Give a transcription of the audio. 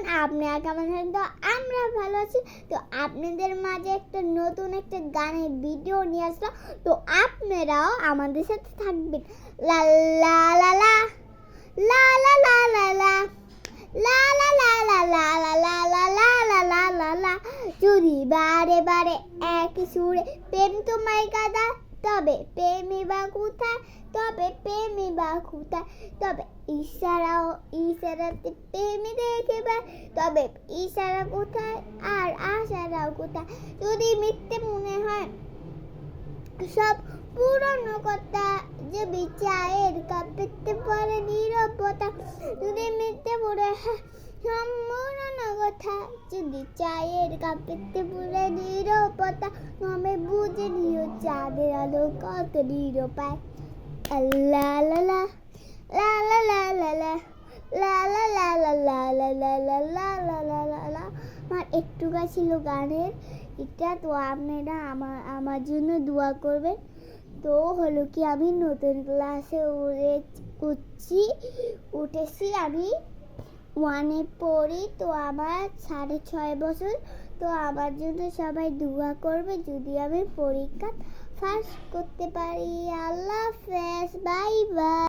আছেন আপনারা কেমন আছেন তো আমরা ভালো আছি তো আপনাদের মাঝে একটা নতুন একটা গানের ভিডিও নিয়ে আসলাম তো আপনারাও আমাদের সাথে থাকবেন যদি বারে বারে এক সুরে প্রেম তোমায় কাদা তবে প্রেমী বা কোথায় তবে প্রেমী বা কোথায় তবে ইশারাও ইশারাতে প্রেমী দেখবে তবে ইশারা কোথায় আর আশারাও কোথায়? যদি মিথ্যে মনে হয়, সব পুরনো কথা যে বিচারের কাঁপতে পরে নীরবতা, যদি মিথ্যে পড়ে সম্পূর্ণ কথা যদি চায়ের কাঁপতে পুরে বুঝে নিও চাঁদের আলো কত নিরপায় আল্লাহ লা লা লা লা লা লা লা লা লা লা লা লা লা লা লা লা লা লা লা আমার একটু ছিল গানের এটা তো আপনারা আমার আমার জন্য দোয়া করবেন তো হলো কি আমি নতুন ক্লাসে উঠে উঠছি উঠেছি আমি ওয়ানে পড়ি, তো আমার সাড়ে ছয় বছর। তো আমার জন্য সবাই দোয়া করবে যদি আমি পরীক্ষা ফার্স্ট করতে পারি। আল্লাহ হাফেজ, বাই বাই।